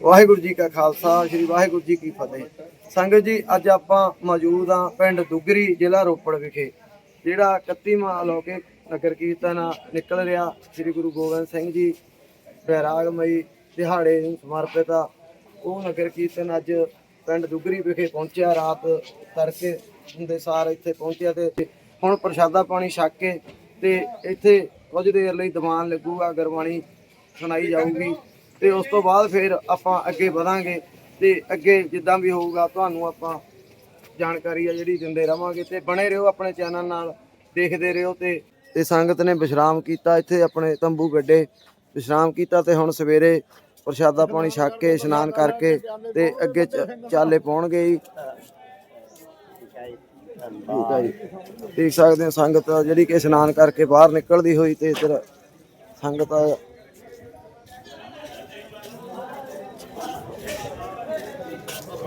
ਵਾਹਿਗੁਰੂ ਜੀ ਕਾ ਖਾਲਸਾ, ਸ੍ਰੀ ਵਾਹਿਗੁਰੂ ਜੀ ਕੀ ਫਤਿਹ। ਸੰਗਤ ਜੀ, ਅੱਜ ਆਪਾਂ ਮੌਜੂਦ ਆ ਪਿੰਡ ਦੁੱਗਰੀ ਜ਼ਿਲ੍ਹਾ ਰੋਪੜ ਵਿਖੇ, ਜਿਹੜਾ 31ਵਾਂ ਅਲੌਕਿਕ ਨਗਰ ਕੀਰਤਨ ਨਿਕਲ ਰਿਹਾ ਸ੍ਰੀ ਗੁਰੂ ਗੋਬਿੰਦ ਸਿੰਘ ਜੀ ਬੈਰਾਗਮਈ ਦਿਹਾੜੇ ਨੂੰ ਸਮਰਪਿਤ ਆ। ਉਹ ਨਗਰ ਕੀਰਤਨ ਅੱਜ ਪਿੰਡ ਦੁੱਗਰੀ ਵਿਖੇ ਪਹੁੰਚਿਆ, ਰਾਤ ਤੜਕੇ ਹੁੰਦੇ ਸਾਰ ਇੱਥੇ ਪਹੁੰਚਿਆ ਤੇ ਹੁਣ ਪ੍ਰਸ਼ਾਦਾ ਪਾਣੀ ਛੱਕ ਕੇ ਤੇ ਇੱਥੇ ਕੁਝ ਦੇਰ ਲਈ ਦੀਵਾਨ ਲੱਗੂਗਾ, ਗੁਰਬਾਣੀ ਸੁਣਾਈ ਜਾਊਗੀ। ਤੇ ਉਸ ਤੋਂ ਬਾਅਦ ਫਿਰ ਆਪਾਂ ਅੱਗੇ ਵਧਾਂਗੇ ਤੇ ਅੱਗੇ ਜਿੱਦਾਂ ਵੀ ਹੋਊਗਾ ਤੁਹਾਨੂੰ ਆਪਾਂ ਜਾਣਕਾਰੀ ਆ ਜਿਹੜੀ ਦਿੰਦੇ ਰਵਾਂਗੇ ਤੇ ਬਣੇ ਰਹੋ ਆਪਣੇ ਚੈਨਲ ਨਾਲ, ਦੇਖਦੇ ਰਹੋ ਤੇ ਤੇ ਸੰਗਤ ਨੇ ਵਿਸ਼ਰਾਮ ਕੀਤਾ ਇੱਥੇ ਆਪਣੇ ਤੰਬੂ ਗੱਡੇ, ਵਿਸ਼ਰਾਮ ਕੀਤਾ ਤੇ ਹੁਣ ਸਵੇਰੇ ਪ੍ਰਸ਼ਾਦਾ ਪਾਣੀ ਛੱਕ ਕੇ ਇਸ਼ਨਾਨ ਕਰਕੇ ਤੇ ਅੱਗੇ ਚ- ਚਾਲੇ ਪਾਉਣਗੇ ਜੀ। ਠੀਕ ਹੈ ਜੀ। ਦੇਖ ਸਕਦੇ ਹੋ ਸੰਗਤ ਜਿਹੜੀ ਕਿ ਇਸ਼ਨਾਨ ਕਰਕੇ ਬਾਹਰ ਨਿਕਲਦੀ ਹੋਈ ਤੇ ਇੱਧਰ ਸੰਗਤ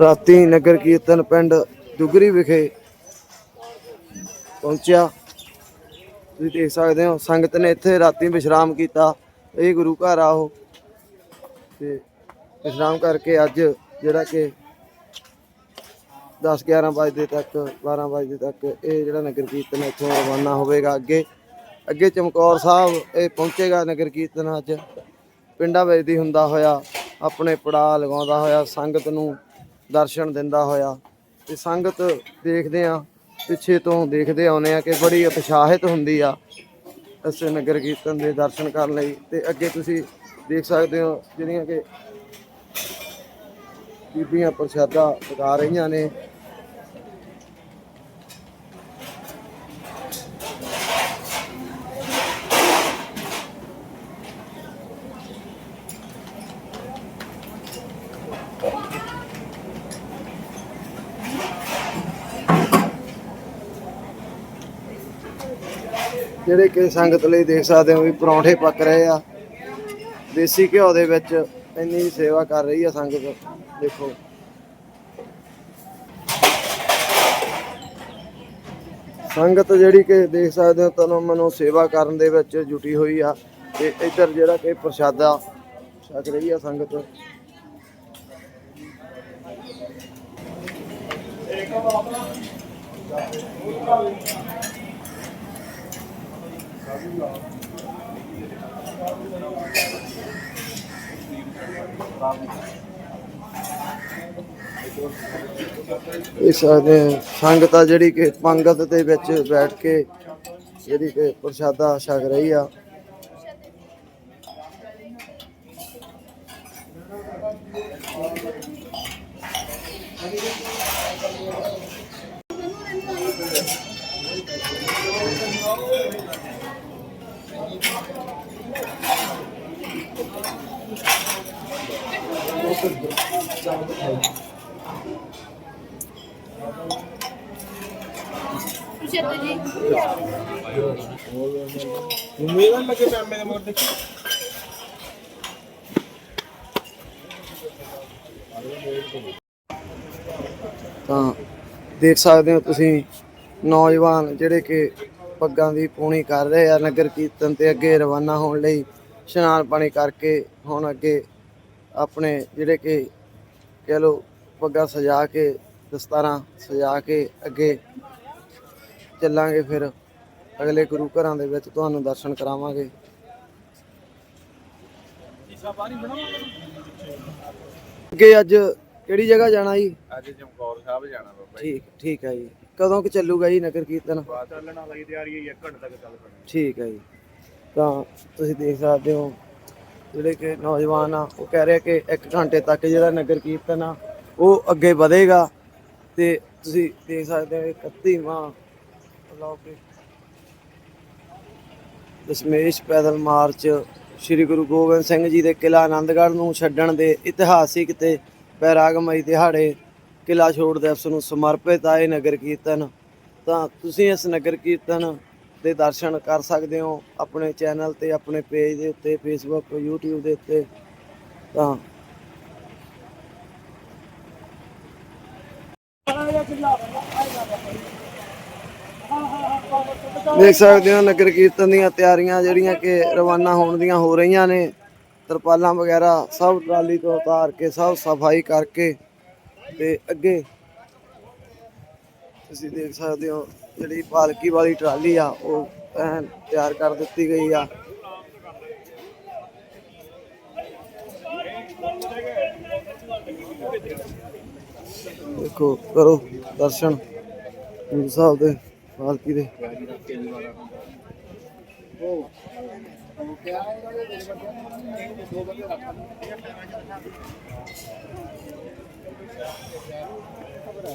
ਰਾਤੀ ਨਗਰ ਕੀਰਤਨ ਪਿੰਡ ਦੁਗਰੀ ਵਿਖੇ ਪਹੁੰਚਿਆ। ਤੁਸੀਂ ਦੇਖ ਸਕਦੇ ਹੋ, ਸੰਗਤ ਨੇ ਇੱਥੇ ਰਾਤੀ ਵਿਸ਼ਰਾਮ ਕੀਤਾ। ਇਹ ਗੁਰੂ ਘਰ ਆ ਉਹ ਤੇ ਵਿਸ਼ਰਾਮ ਕਰਕੇ ਅੱਜ ਜਿਹੜਾ ਕਿ 10 11 ਵਜੇ ਤੱਕ 12 ਵਜੇ ਤੱਕ ਇਹ ਜਿਹੜਾ ਨਗਰ ਕੀਰਤਨ ਇੱਥੋਂ ਰਵਾਨਾ ਹੋਵੇਗਾ। ਅੱਗੇ ਅੱਗੇ ਚਮਕੌਰ ਸਾਹਿਬ, ਇਹ ਪਹੁੰਚੇਗਾ ਨਗਰ ਕੀਰਤਨ ਅੱਜ। ਪਿੰਡਾਂ ਵਿੱਚ ਦੀ ਹੁੰਦਾ ਹੋਇਆ, ਆਪਣੇ ਪੜਾ ਲਗਾਉਂਦਾ ਹੋਇਆ, ਸੰਗਤ ਨੂੰ ਦਰਸ਼ਨ ਦਿੰਦਾ ਹੋਇਆ। ਤੇ ਸੰਗਤ ਦੇਖਦੇ ਆ ਪਿੱਛੇ ਤੋਂ ਦੇਖਦੇ ਆਉਨੇ ਆ ਕਿ ਬੜੀ ਉਤਸ਼ਾਹਿਤ ਹੁੰਦੀ ਆ ਇਸ ਨਗਰ ਕੀਰਤਨ ਦੇ ਦਰਸ਼ਨ ਕਰਨ ਲਈ। ਤੇ ਅੱਗੇ ਤੁਸੀਂ ਦੇਖ ਸਕਦੇ ਹੋ ਜਿਹੜੀਆਂ ਕਿ ਬੀਬੀਆਂ ਪ੍ਰਸ਼ਾਦਾ ਪਕਾ ਰਹੀਆਂ ਨੇ। ਜਿਹੜੇ ਕਿ ਸੰਗਤ ਲਈ ਦੇਖ ਸਕਦੇ ਹੋ ਵੀ ਪਰੌਂਠੇ ਪੱਕ ਰਹੇ ਆ। ਦੇਸੀ ਘਿਓ ਦੇ ਵਿੱਚ ਇੰਨੀ ਸੇਵਾ ਕਰ ਰਹੀ ਆ ਸੰਗਤ, ਦੇਖੋ। ਸੰਗਤ ਜਿਹੜੀ ਕਿ ਦੇਖ ਸਕਦੇ ਹੋ ਤੁਹਾਨੂੰ ਮਨੋਂ ਸੇਵਾ ਕਰਨ ਦੇ ਵਿੱਚ ਜੁਟੀ ਹੋਈ ਆ ਤੇ ਇੱਧਰ ਜਿਹੜਾ ਕਿ ਪ੍ਰਸ਼ਾਦਾ ਛਕ ਰਹੀ ਆ ਸੰਗਤ। ਇਸ ਸਕਦੇ ਹਾਂ, ਸੰਗਤ ਆ ਜਿਹੜੀ ਕਿ ਪੰਗਤ ਦੇ ਵਿੱਚ ਬੈਠ ਕੇ ਜਿਹੜੀ ਕਿ ਪ੍ਰਸ਼ਾਦਾ ਛਕ ਰਹੀ ਆ। ਤਾਂ ਦੇਖ ਸਕਦੇ ਹੋ ਤੁਸੀਂ ਨੌਜਵਾਨ ਜਿਹੜੇ ਕਿ ਪੱਗਾਂ ਦੀ ਪੂਣੀ ਕਰ ਰਹੇ ਆ ਨਗਰ ਕੀਰਤਨ ਤੇ ਅੱਗੇ ਰਵਾਨਾ ਹੋਣ ਲਈ ਇਸ਼ਨਾਨ ਪਾਣੀ ਕਰਕੇ ਹੁਣ ਅੱਗੇ ਆਪਣੇ ਜਿਹੜੇ ਕਿ ਕਹਿ ਲੋ ਪੱਗਾਂ ਸਜਾ ਕੇ ਦਸਤਾਰਾਂ ਸਜਾ ਕੇ ਅੱਗੇ ਚੱਲਾਂਗੇ ਫਿਰ। ਅਗਲੇ ਗੁਰੂ ਘਰਾਂ ਦੇ ਵਿੱਚ ਤੁਹਾਨੂੰ ਦਰਸ਼ਨ ਕਰਾਵਾਂਗੇ। ਅੱਗੇ ਅੱਜ ਕਿਹੜੀ ਜਗ੍ਹਾ ਜਾਣਾ ਜੀ? ਅੱਜ ਚਮਕੌਰ ਸਾਹਿਬ ਜਾਣਾ ਬਾਬਾ ਠੀਕ ਠੀਕ ਹੈ ਜੀ। ਕਦੋਂ ਕਿ ਚੱਲੂਗਾ ਜੀ ਨਗਰ ਕੀਰਤਨ? ਬਾਤ ਚੱਲਣ ਵਾਲੀ ਤਿਆਰੀ ਹੈ 1 ਘੰਟੇ ਤੱਕ ਚੱਲ ਪੈਣਾ। ਠੀਕ ਹੈ ਜੀ। ਤਾਂ ਤੁਸੀਂ ਦੇਖ ਸਕਦੇ ਹੋ ਜਿਹੜੇ ਕਿ ਨੌਜਵਾਨ ਆ, ਉਹ ਕਹਿ ਰਹੇ ਕਿ 1 ਘੰਟੇ ਤੱਕ ਜਿਹੜਾ ਨਗਰ ਕੀਰਤਨ ਆ, ਉਹ ਅੱਗੇ ਵਧੇਗਾ। ਤੇ ਤੁਸੀਂ ਦੇਖ ਸਕਦੇ ਹੋ 31ਵਾਂ ਅਲੌਕਿਕ ਦਸ਼ਮੇਸ਼ ਪੈਦਲ ਮਾਰਚ ਸ੍ਰੀ ਗੁਰੂ ਗੋਬਿੰਦ ਸਿੰਘ ਜੀ ਦੇ ਕਿਲਾ ਆਨੰਦਗੜ੍ਹ ਨੂੰ ਛੱਡਣ ਦੇ ਇਤਿਹਾਸਿਕ ਤੇ ਪੈਰਾਗਮਈ ਦਿਹਾੜੇ ਕਿਲਾ ਛੋੜ ਦਿਵਸ ਨੂੰ ਸਮਰਪਿਤ ਆ ਇਹ ਨਗਰ ਕੀਰਤਨ। ਤਾਂ ਤੁਸੀਂ ਇਸ ਨਗਰ ਕੀਰਤਨ ਦੇ ਦਰਸ਼ਨ ਕਰ ਸਕਦੇ ਹੋ ਆਪਣੇ ਚੈਨਲ ਤੇ, ਆਪਣੇ ਪੇਜ ਦੇ ਉੱਤੇ ਫੇਸਬੁੱਕ YouTube ਦੇ ਉੱਤੇ, ਤਾਂ। ਦੇਖ ਸਕਦੇ ਹੋ ਨਗਰ ਕੀਰਤਨ ਦੀਆਂ ਤਿਆਰੀਆਂ ਜਿਹੜੀਆਂ ਕਿ ਰਵਾਨਾ ਹੋਣ ਦੀਆਂ ਹੋ ਰਹੀਆਂ ਨੇ। ਤਰਪਾਲਾਂ ਵਗੈਰਾ ਸਭ ਟਰਾਲੀ ਤੋਂ ਉਤਾਰ ਕੇ, ਸਭ ਸਫ਼ਾਈ ਕਰਕੇ ਤੇ ਅੱਗੇ ਤੁਸੀਂ ਦੇਖ ਸਕਦੇ ਹੋ ਜਿਹੜੀ ਪਾਲਕੀ ਵਾਲੀ ਟਰਾਲੀ ਆ, ਉਹ ਤਿਆਰ ਕਰ ਦਿੱਤੀ ਗਈ ਆ। ਦੇਖੋ, ਕਰੋ ਦਰਸ਼ਨ ਗੁਰੂ ਸਾਹਿਬ ਦੇ ਪਾਲਕੀ ਦੇ। ਉਹ ਨਹੀਂ ਨਹੀਂ ਆ ਭਰਾ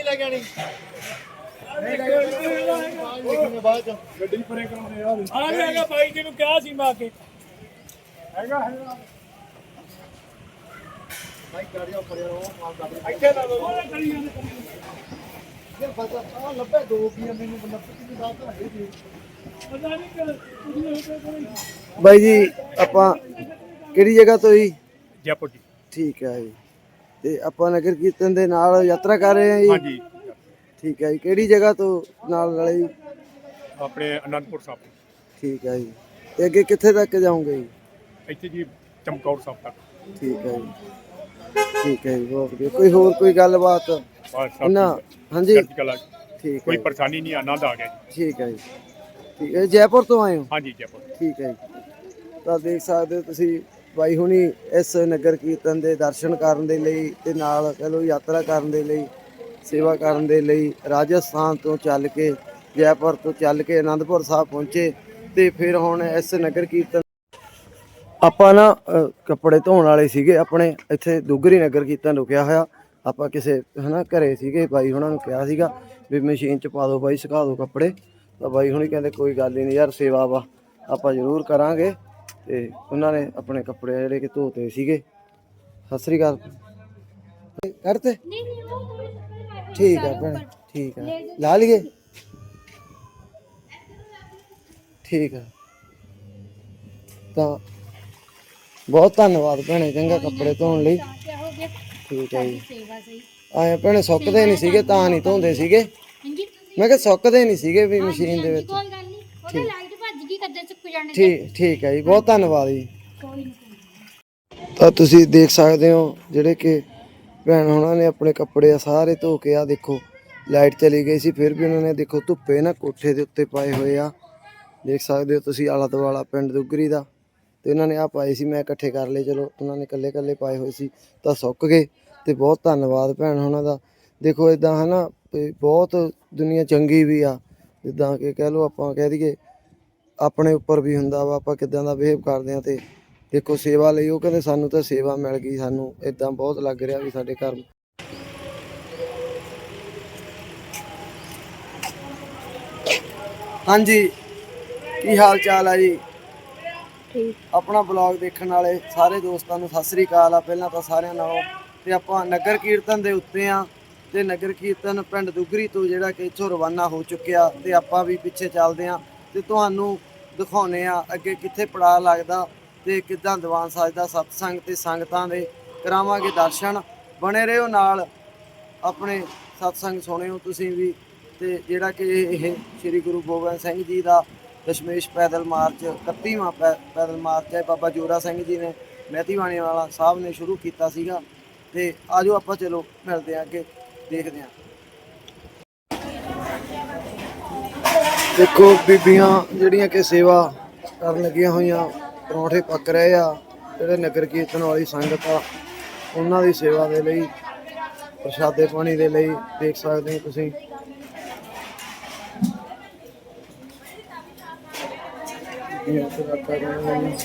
ਲੈ ਕੇ ਆਣੀ ਨਹੀਂ ਲੈ ਕੇ ਬਾਅਦ ਚ ਗੱਡੀ ਪਰੇ ਕਰਾਉਂਦੇ ਆ ਆ ਗਿਆ ਹੈਗਾ ਬਾਈ ਜੀ ਨੂੰ ਕਿਹਾ ਸੀ ਮੈਂ ਆ ਕੇ ਹੈਗਾ ਹੈਗਾ ਭਾਈ ਗਾੜੀ ਉੱਪਰ ਉਹ ਮਾਲ ਕਰ ਇੱਥੇ ਲਾ ਦੋ ਕਰੀ ਜਾਂਦੇ ਫਿਰ ਫਸਾ ਆ ਲੱਭੇ ਦੋ ਕੀ ਆ ਮੈਨੂੰ ਲੱਭੇ ਕਿੰਨੀ ਬਾਤ ਤਾਂ ਹੈ ਜੀ ਪਤਾ ਨਹੀਂ ਕਿ ਕੁੜੀ ਹੋ ਕੇ ਕੋਈ ਬਾਈ ਜੀ ਆਪਾਂ ਕਿਹੜੀ ਜਗ੍ਹਾ ਤੋਂ ਜੀ? ਜੈਪੁਰ ਜੀ। ਠੀਕ ਹੈ ਜੀ। ਤੇ ਆਪਾਂ ਨਗਰ ਕੀਰਤਨ ਦੇ ਨਾਲ ਯਾਤਰਾ ਕਰ ਰਹੇ ਹਾਂ ਜੀ। ਹਾਂਜੀ। ਠੀਕ ਹੈ ਜੀ। ਕਿਹੜੀ ਜਗ੍ਹਾ ਤੋਂ ਨਾਲ ਨਾਲੇ ਜੀ? ਆਪਣੇ ਅਨੰਦਪੁਰ ਸਾਹਿਬ ਠੀਕ ਹੈ ਜੀ। ਤੇ ਅੱਗੇ ਕਿੱਥੇ ਤੱਕ ਜਾਓਗੇ ਜੀ? ਇੱਥੇ ਜੀ ਚਮਕੌਰ ਸਾਹਿਬ ਤੱਕ। ਠੀਕ ਹੈ ਜੀ। ਠੀਕ ਹੈ ਜੀ ਬਹੁਤ ਵਧੀਆ। ਕੋਈ ਹੋਰ ਕੋਈ ਗੱਲਬਾਤ? ਬਸ ਸਭ ਨਾ। ਹਾਂਜੀ। ਚੜ੍ਹਦੀ ਕਲਾ ਚ। ਠੀਕ ਕੋਈ ਹੈ ਪਰੇਸ਼ਾਨੀ ਨਹੀਂ ਆਨੰਦ ਆ ਗਿਆ ਜੀ। ਠੀਕ ਹੈ ਜੀ। ਠੀਕ ਹੈ ਜੈਪੁਰ ਤੋਂ ਆਏ ਹੋ? ਹਾਂਜੀ ਜੈਪੁਰ। ਠੀਕ ਹੈ ਜੀ। ਤਾਂ ਦੇਖ ਸਕਦੇ ਹੋ ਤੁਸੀਂ ਬਾਈ ਹੁਣੀ ਇਸ ਨਗਰ ਕੀਰਤਨ ਦੇ ਦਰਸ਼ਨ ਕਰਨ ਦੇ ਲਈ ਤੇ ਨਾਲ ਕਹ ਲਓ ਯਾਤਰਾ ਕਰਨ ਦੇ ਲਈ ਸੇਵਾ ਕਰਨ ਦੇ ਲਈ ਰਾਜਸਥਾਨ ਤੋਂ ਚੱਲ ਕੇ ਜੈਪੁਰ ਤੋਂ ਚੱਲ ਕੇ ਆਨੰਦਪੁਰ ਸਾਹਿਬ ਪਹੁੰਚੇ ਤੇ ਫਿਰ ਹੁਣ ਇਸ ਨਗਰ ਕੀਰਤਨ ਆਪਾਂ ਨਾ ਅ, ਕੱਪੜੇ ਧੋਣ ਵਾਲੇ ਸੀਗੇ ਆਪਣੇ ਇੱਥੇ ਦੁੱਗਰੀ ਨਗਰ ਕੀਰਤਨ ਰੁਕਿਆ ਹੋਇਆ। ਆਪਾਂ ਕਿਸੇ ਹਨਾ ਘਰੇ ਸੀਗੇ ਬਾਈ ਹੁਣਾਂ ਨੂੰ ਕਿਹਾ ਸੀਗਾ ਵੀ ਮਸ਼ੀਨ ਚ ਪਾ ਦਿਓ ਬਾਈ ਸੁਕਾ ਦਿਓ ਕੱਪੜੇ। ਤਾਂ ਬਾਈ ਹੁਣੀ ਕਹਿੰਦੇ ਕੋਈ ਗੱਲ ਹੀ ਨਹੀਂ ਯਾਰ ਸੇਵਾ ਵਾ ਆਪਾਂ ਜ਼ਰੂਰ ਕਰਾਂਗੇ। ਤੇ ਉਹਨਾਂ ਨੇ ਆਪਣੇ ਕੱਪੜੇ ਜਿਹੜੇ ਕਿ ਧੋਤੇ ਸੀਗੇ। ਸਤਿ ਸ੍ਰੀ ਅਕਾਲ। ਕਰਤੇ? ਨਹੀਂ ਨਹੀਂ ਉਹ ਠੀਕ ਹੈ ਭੈਣ ਠੀਕ ਹੈ ਲਾ ਲਈਏ? ਠੀਕ ਹੈ ਤਾਂ ਬਹੁਤ ਧੰਨਵਾਦ ਭੈਣੇ ਚੰਗਾ ਕੱਪੜੇ ਧੋਣ ਲਈ। ਠੀਕ ਹੈ ਜੀ। ਆਏ ਭੈਣੇ ਸੁੱਕਦੇ ਨਹੀਂ ਸੀਗੇ ਤਾਂ ਨਹੀਂ ਧੋਂਦੇ ਸੀਗੇ। ਮੈਂ ਕਿਹਾ ਸੁੱਕਦੇ ਨਹੀਂ ਸੀਗੇ ਵੀ ਮਸ਼ੀਨ ਦੇ ਵਿੱਚ। ਕੋਈ ਗੱਲ ਨਹੀਂ। ਉਹਦੇ ਲਾਈਟ ਭੱਜ ਗਈ ਕਦੇ ਚੁੱਕ ਜਾਣੇ ਠੀਕ ਠੀਕ ਹੈ ਜੀ ਬਹੁਤ ਧੰਨਵਾਦ ਜੀ। ਤਾਂ ਤੁਸੀਂ ਦੇਖ ਸਕਦੇ ਹੋ ਜਿਹੜੇ ਕਿ ਭੈਣ ਉਹਨਾਂ ਨੇ ਆਪਣੇ ਕੱਪੜੇ ਸਾਰੇ ਧੋ ਕੇ ਆ ਦੇਖੋ ਲਾਈਟ ਚਲੀ ਗਈ ਸੀ ਫਿਰ ਵੀ ਉਹਨਾਂ ਨੇ ਦੇਖੋ ਧੁੱਪੇ ਨਾ ਕੋਠੇ ਦੇ ਉੱਤੇ ਪਾਏ ਹੋਏ ਆ। ਦੇਖ ਸਕਦੇ ਹੋ ਤੁਸੀਂ ਆਲਾ ਦੁਆਲਾ ਪਿੰਡ ਦੁੱਗਰੀ ਦਾ ਤੇ ਉਹਨਾਂ ਨੇ ਆ ਪਾਏ ਸੀ ਮੈਂ ਇਕੱਠੇ ਕਰ ਲਏ ਚਲੋ ਉਹਨਾਂ ਨੇ ਇਕੱਲੇ ਇਕੱਲੇ ਪਾਏ ਹੋਏ ਸੀ ਤਾਂ ਸੁੱਕ ਗਏ ਤੇ ਬਹੁਤ ਧੰਨਵਾਦ ਭੈਣ ਉਹਨਾਂ ਦਾ। ਦੇਖੋ ਇਦਾਂ ਹਨਾ ਬਹੁਤ ਦੁਨੀਆ ਚੰਗੀ ਵੀ ਆ ਜਿੱਦਾਂ ਕਿ ਕਹਿ ਲਓ ਆਪਾਂ ਕਹਿ ਦਈਏ ਆਪਣੇ ਉੱਪਰ ਵੀ ਹੁੰਦਾ ਵਾ ਆਪਾਂ ਕਿਦਾਂ ਦਾ ਬਿਹੇਵ ਕਰਦੇ ਆ ਤੇ ਦੇਖੋ ਸੇਵਾ ਲਈ ਉਹ ਕਹਿੰਦੇ ਸਾਨੂੰ ਤਾਂ ਸੇਵਾ ਮਿਲ ਗਈ ਸਾਨੂੰ ਇਦਾਂ ਬਹੁਤ ਲੱਗ ਰਿਹਾ ਵੀ ਸਾਡੇ ਘਰ ਹਾਂਜੀ ਕੀ ਹਾਲ ਚਾਲ ਆ ਜੀ? ਠੀਕ। ਆਪਣਾ ਬਲੌਗ ਦੇਖਣ ਵਾਲੇ ਸਾਰੇ ਦੋਸਤਾਂ ਨੂੰ ਸਤਿ ਸ੍ਰੀ ਅਕਾਲ ਆ ਪਹਿਲਾਂ ਤਾਂ ਸਾਰਿਆਂ ਨਾਲੋਂ। ਤੇ ਆਪਾਂ ਨਗਰ ਕੀਰਤਨ ਦੇ ਉੱਤੇ ਆ ਤੇ ਨਗਰ ਕੀਰਤਨ ਪਿੰਡ ਦੁਗਰੀ ਤੋਂ ਜਿਹੜਾ ਕਿ ਇੱਥੋਂ ਰਵਾਨਾ ਹੋ ਚੁੱਕਿਆ ਤੇ ਆਪਾਂ ਵੀ ਪਿੱਛੇ ਚੱਲਦੇ ਆ। ਤੇ ਤੁਹਾਨੂੰ ਦਿਖਾਉਨੇ ਆ ਅੱਗੇ ਕਿੱਥੇ ਪੜਾ ਲੱਗਦਾ ਤੇ ਕਿੱਦਾਂ ਦੀਵਾਨ ਸਜਦਾ, ਸਤਸੰਗ ਤੇ ਸੰਗਤਾਂ ਦੇ ਕਰਾਵਾਂਗੇ ਦਰਸ਼ਨ। ਬਣੇ ਰਹੋ ਨਾਲ ਆਪਣੇ ਸਤਸੰਗ ਸੁਣਿਓ ਤੁਸੀਂ ਵੀ ਤੇ ਜਿਹੜਾ ਕਿ ਇਹ ਸ੍ਰੀ ਗੁਰੂ ਗੋਬਿੰਦ ਸਿੰਘ ਜੀ ਦਾ ਦਸ਼ਮੇਸ਼ ਪੈਦਲ ਮਾਰਚ 31ਵਾਂ ਪੈ- ਪੈਦਲ ਮਾਰਚ ਹੈ। ਬਾਬਾ ਜੋਰਾ ਸਿੰਘ ਜੀ ਨੇ ਮਹਿਤੀਵਾਣੀ ਵਾਲਾ ਸਾਹਿਬ ਨੇ ਸ਼ੁਰੂ ਕੀਤਾ ਸੀਗਾ ਤੇ ਆਜੋ ਆਪਾਂ ਚਲੋ ਮਿਲਦੇ ਆ ਅੱਗੇ, ਦੇਖਦੇ ਆ ਦੇਖੋ ਬੀਬੀਆਂ ਜਿਹੜੀਆਂ ਕਿ ਸੇਵਾ ਕਰਨ ਲੱਗੀਆਂ ਹੋਈਆਂ, ਪਰੌਂਠੇ ਪੱਕ ਰਹੇ ਆ, ਜਿਹੜੇ ਨਗਰ ਕੀਰਤਨ ਵਾਲੀ ਸੰਗਤ ਆ, ਉਹਨਾਂ ਦੀ ਸੇਵਾ ਦੇ ਲਈ, ਪ੍ਰਸ਼ਾਦੇ ਪਾਣੀ ਦੇ ਲਈ ਦੇਖ ਸਕਦੇ ਹੋ ਤੁਸੀਂ। ਬੀਬੀਆਂ ਸੇਵਾ ਕਰ ਰਹੀਆਂ ਨੇ।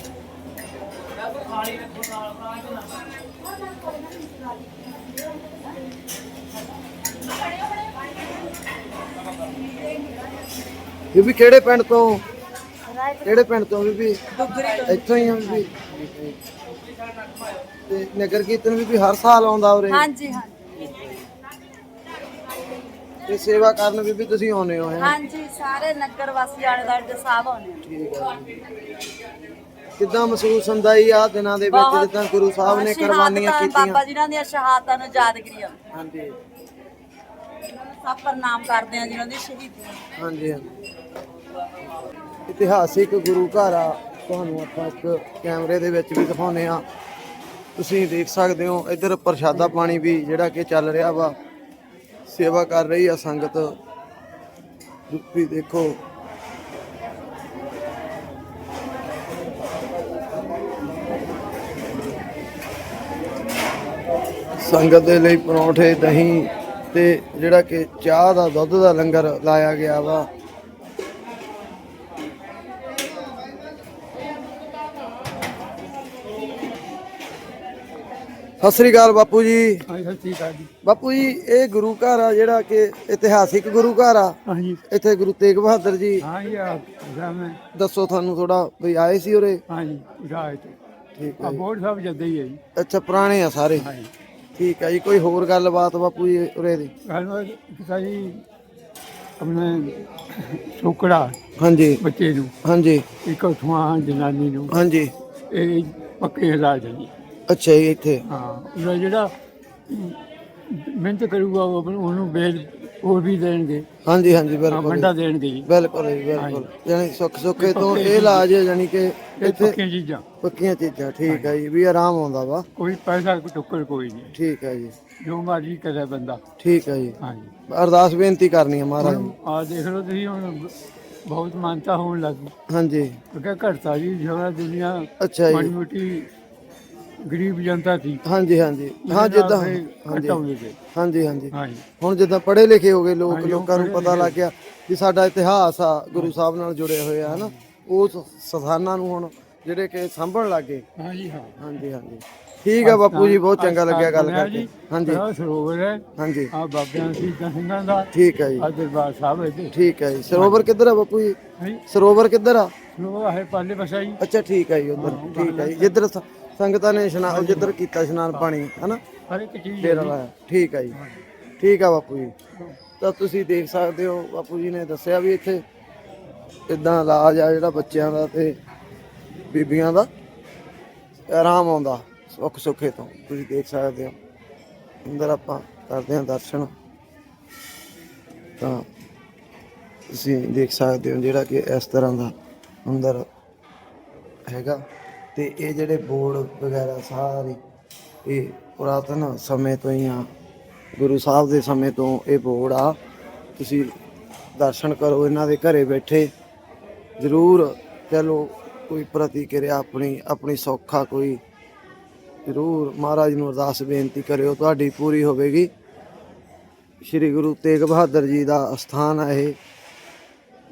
ਬੀਬੀ ਕਿਹੜੇ ਪਿੰਡ ਤੋਂ? ਕਿਹੜੇ ਪਿੰਡ ਤੋਂ ਬੀਬੀ? ਇੱਥੋਂ ਹੀ ਆ ਬੀਬੀ। ਤੇ ਨਗਰ ਕੀਰਤਨ ਵੀ ਹਰ ਸਾਲ ਆਉਂਦਾ ਉਰੇ? ਹਾਂਜੀ ਹਾਂਜੀ। ਤੇ ਸੇਵਾ ਕਰਨ ਬੀਬੀ ਤੁਸੀਂ ਆਉਨੇ ਹੋ ਹੈਂ? ਹਾਂਜੀ ਸਾਰੇ ਨਗਰ ਵਾਸੀ ਦਾਲੇ ਦੇ ਸਾਹਿਬ ਆਉਣੇ ਆ। ਠੀਕ ਆ ਜੀ। ਕਿੱਦਾਂ ਮਹਿਸੂਸ ਹੁੰਦਾ ਜੀ ਆ ਦਿਨਾਂ ਦੇ ਵਿੱਚ ਬਹੁਤ- ਜਿੱਦਾਂ ਗੁਰੂ ਸਾਹਿਬ ਨੇ ਸ਼ਹਾਦਤਾਂ, ਕੁਰਬਾਨੀਆਂ ਕੀਤੀਆਂ? ਬਾਬਾ ਜੀ ਦੀਆਂ ਸ਼ਹਾਦਤਾਂ ਨੂੰ ਯਾਦਗਰੀ ਆ ਹਾਂਜੀ। ਸਭ ਪ੍ਰਣਾਮ ਕਰਦੇ ਆ ਜਿਨ੍ਹਾਂ ਦੀ ਸ਼ਹੀਦੀਆਂ ਹਾਂਜੀ ਹਾਂਜੀ। ਇਤਿਹਾਸਿਕ ਗੁਰੂ ਘਰ ਆ। ਤੁਹਾਨੂੰ ਆਪਾਂ ਇੱਕ ਕੈਮਰੇ ਦੇ ਵਿੱਚ ਵੀ ਦਿਖਾਉਨੇ ਆ ਤੁਸੀਂ ਦੇਖ ਸਕਦੇ ਹੋ, ਇੱਧਰ ਪ੍ਰਸ਼ਾਦਾ ਪਾਣੀ ਵੀ ਜਿਹੜਾ ਕਿ ਚੱਲ ਰਿਹਾ ਵਾ। ਸੇਵਾ ਕਰ ਰਹੀ ਆ ਸੰਗਤ। ਵੀ ਦੇਖੋ। ਸੰਗਤ ਦੇ ਲਈ ਪਰੌਂਠੇ, ਦਹੀਂ ਤੇ ਜਿਹੜਾ ਕਿ ਚਾਹ ਦਾ ਦੁੱਧ ਦਾ ਲੰਗਰ ਲਾਇਆ ਗਿਆ ਵਾ। ਸਤਿ ਸ੍ਰੀ ਅਕਾਲ ਬਾਪੂ ਜੀ। ਹਾਂਜੀ ਠੀਕ ਆ ਜੀ। ਬਾਪੂ ਜੀ ਇਹ ਗੁਰੂ ਘਰ ਆ ਜਿਹੜਾ ਕਿ ਇਤਿਹਾਸਿਕ ਗੁਰੂ ਘਰ ਆ। ਹਾਂਜੀ। ਇੱਥੇ ਗੁਰੂ ਤੇਗ ਬਹਾਦਰ ਜੀ। ਹਾਂ ਇਹ ਜਾਵੇਂ ਦੱਸੋ ਤੁਹਾਨੂੰ ਥੋੜਾ ਵੀ ਆਏ ਸੀ ਉਰੇ? ਹਾਂਜੀ ਉਠਾਏ ਤੇ ਠੀਕ ਆ ਹੈ ਜੀ। ਬੋਰਡ ਸਾਹਿਬ ਜੱਦੇ ਹੀ ਹੈ ਜੀ। ਅੱਛਾ ਪੁਰਾਣੇ ਆ ਸਾਰੇ। ਹਾਂਜੀ। ਠੀਕ ਹੈ ਜੀ ਕੋਈ ਹੋਰ ਗੱਲਬਾਤ ਬਾਪੂ ਜੀ ਉਰੇ ਦੀ? ਗੱਲ ਕਿਸਾ ਜੀ ਆਪਣੇ ਛੋਕੜਾ ਹਾਂਜੀ। ਬੱਚੇ ਨੂੰ ਹਾਂਜੀ। ਇੱਕ ਉਥੋਂ ਜਨਾਨੀ ਨੂੰ ਹਾਂਜੀ। ਇਹ ਪੱਕੇ ਇਲਾਜ ਹੈ ਜੀ। ਅੱਛਾ ਜੀ ਇੱਥੇ। ਹਾਂ ਉਹਦਾ ਜਿਹੜਾ ਅਮ, ਮਿਹਨਤ ਕਰੂਗਾ ਉਹ ਆਪਣ- ਉਹਨੂੰ ਬੇਲ ਉਹ ਵੀ ਦੇਣਗੇ। ਹਾਂਜੀ ਹਾਂਜੀ ਹਾਂ, ਬਿਲਕੁਲ ਵੰਡਾ ਦੇਣਗੇ ਜੀ। ਬਿਲਕੁਲ ਜੀ ਬਿਲਕੁਲ। ਯਾਨੀ ਸੁੱਖ ਸੁੱਖੇ ਤੋਂ ਇਹ ਇਲਾਜ ਹੈ ਯਾਨੀ ਕਿ ਇਹ ਇੱਥੇ ਪੱਕੀਆਂ ਚੀਜ਼ਾਂ। ਪੱਕੀਆਂ ਚੀਜ਼ਾਂ ਠੀਕ ਹੈ ਜੀ ਵੀ ਆਰਾਮ ਆਉਂਦਾ ਵਾ। ਕੋਈ ਪੈਸਾ ਕੋਈ ਟੁੱਕਰ ਕੋਈ ਨਹੀਂ। ਠੀਕ ਹੈ ਜੀ। ਜੋ ਮਰਜ਼ੀ ਕਰੇ ਬੰਦਾ। ਠੀਕ ਹੈ ਜੀ। ਹਾਂਜੀ। ਅਰਦਾਸ ਬੇਨਤੀ ਕਰਨੀ ਹੈ ਮਹਾਰਾਜ ਨੂੰ। ਆ ਦੇਖ ਲਓ ਤੁਸੀਂ ਹੁਣ ਬਹੁਤ ਮਾਨਤਾ ਹੋਣ ਲੱਗੀ ਹਾਂਜੀ। ਕਿਉਂਕਿ ਘਟਤਾ ਜੀ ਜਿਹੜਾ ਦੁਨੀਆ ਅੱਛਾ ਮਾੜੀ ਜੀ ਮੋਟੀ ਗਰੀਬ ਜਨਤਾ ਸੀ। ਹਾਂਜੀ ਹਾਂਜੀ। ਹਾਂ ਜਿੱਦਾਂ ਹਾਂਜੀ। ਹਾਂਜੀ ਹਾਂਜੀ। ਹੁਣ ਜਿੱਦਾਂ ਪੜ੍ਹੇ ਲਿਖੇ ਹੋ ਗਏ ਲੋਕ ਲੋਕਾਂ ਨੂੰ ਪਤਾ ਲੱਗ। ਗਿਆ ਕਿ ਸਾਡਾ ਇਤਿਹਾਸ ਆ ਗੁਰੂ ਸਾਹਿਬ ਨਾਲ ਜੁੜੇ ਹੋਏ ਆ ਹਨਾ। ਉਸ ਸਥਾਨਾਂ ਨੂੰ ਹੁਣ ਜਿਹੜੇ ਕਿ ਸਾਂਭਣ ਲੱਗੇ ਹਾਂਜੀ ਹਾਂ। ਹਾਂਜੀ ਹਾਂਜੀ। ਠੀਕ ਆ ਬਾਪੂ ਜੀ ਬਹੁਤ ਚੰਗਾ ਲੱਗਿਆ ਗੱਲ ਕਰਕੇ। ਹਾਂਜੀ। ਸਰੋਵਰ ਹੈ। ਹਾਂਜੀ। ਆ ਬਾਬਿਆਂ ਸੀ ਸਿੰਘਾਂ ਦਾ। ਠੀਕ ਹੈ ਜੀ। ਆ ਦਰਬਾਰ ਸਾਹਿਬ ਹੈ ਜੀ। ਠੀਕ ਹੈ ਜੀ। ਸਰੋਵਰ ਕਿੱਧਰ ਆ ਬਾਪੂ ਜੀ? ਸਰੋਵਰ ਕਿੱਧਰ ਆ? ਸਰੋਵਰ ਹੈ ਪਾਲੇ ਬਸਾ ਜੀ। ਅੱਛਾ ਠੀਕ ਹੈ ਜੀ ਉਧਰ। ਠੀਕ ਹੈ ਜੀ। ਜਿੱਧਰ ਸੰਗਤਾਂ ਨੇ ਇਸ਼ਨਾਨ ਜਿੱਧਰ ਕੀਤਾ ਇਸ਼ਨਾਨ ਪਾਣੀ ਹਨਾ? ਹਰ ਇੱਕ ਚੀਜ਼ ਜੀ। ਲਾਇਆ ਠੀਕ ਹੈ ਜੀ। ਠੀਕ ਆ ਬਾਪੂ ਜੀ। ਤਾਂ ਤੁਸੀਂ ਦੇਖ ਸਕਦੇ ਹੋ ਬਾਪੂ ਜੀ ਨੇ ਦੱਸਿਆ ਵੀ ਇੱਥੇ ਇਦਾਂ ਇਲਾਜ ਆ ਜਿਹੜਾ ਬੱਚਿਆਂ ਦਾ ਤੇ ਬੀਬੀਆਂ ਦਾ ਆਰਾਮ ਆਉਂਦਾ ਸੁੱਖ ਸੁੱਖੇ ਤੋਂ। ਤੁਸੀਂ ਦੇਖ ਸਕਦੇ ਹੋ। ਅੰਦਰ ਆਪਾਂ ਕਰਦੇ ਹਾਂ ਦਰਸ਼ਨ। ਤਾਂ ਤੁਸੀਂ ਦੇਖ ਸਕਦੇ ਹੋ ਜਿਹੜਾ ਕਿ ਇਸ ਤਰ੍ਹਾਂ ਦਾ ਅੰਦਰ ਹੈਗਾ। ਤੇ ਇਹ ਜਿਹੜੇ ਬੋਰਡ ਵਗੈਰਾ ਸਾਰੇ ਇਹ ਪੁਰਾਤਨ ਸਮੇਂ ਤੋਂ ਹੀ ਆ। ਗੁਰੂ ਸਾਹਿਬ ਦੇ ਸਮੇਂ ਤੋਂ ਇਹ ਬੋਰਡ ਆ। ਤੁਸੀਂ ਦਰਸ਼ਨ ਕਰੋ, ਇਹਨਾਂ ਦੇ ਘਰੇ ਬੈਠੇ। ਜ਼ਰੂਰ ਚਲੋ, ਕੋਈ ਪ੍ਰਤੀਕਿਰਿਆ ਆਪਣੀ ਆਪਣੀ ਸੌਖਾ ਕੋਈ। ਜ਼ਰੂਰ ਮਹਾਰਾਜ ਨੂੰ ਅਰਦਾਸ ਬੇਨਤੀ ਕਰਿਓ, ਤੁਹਾਡੀ ਪੂਰੀ ਹੋਵੇਗੀ। ਸ੍ਰੀ ਗੁਰੂ ਤੇਗ ਬਹਾਦਰ ਜੀ ਦਾ ਅਸਥਾਨ ਹੈ ਇਹ।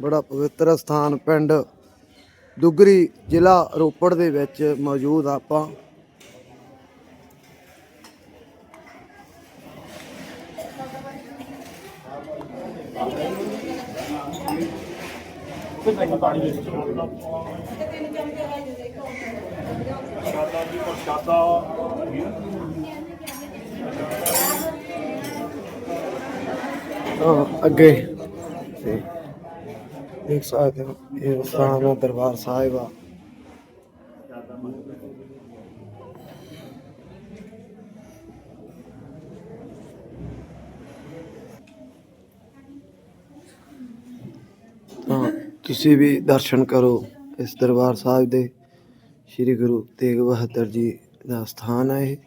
ਬੜਾ ਪਵਿੱਤਰ ਸਥਾਨ ਪਿੰਡ। ਦੁੱਗਰੀ ਜ਼ਿਲ੍ਹਾ ਰੋਪੜ ਦੇ ਵਿੱਚ ਮੌਜੂਦ ਆ ਆਪਾਂ। ਤਾਂ ਅੱਗੇ। ਦੇਖ ਸਕਦੇ ਹੋ, ਇਹ ਸਾਹਮਣੇ ਦਰਬਾਰ ਸਾਹਿਬ ਆ। ਤੁਸੀਂ ਵੀ ਦਰਸ਼ਨ ਕਰੋ ਇਸ ਦਰਬਾਰ ਸਾਹਿਬ ਦੇ। ਸ੍ਰੀ ਗੁਰੂ ਤੇਗ ਬਹਾਦਰ ਜੀ ਦਾ ਸਥਾਨ ਹੈ ਇਹ।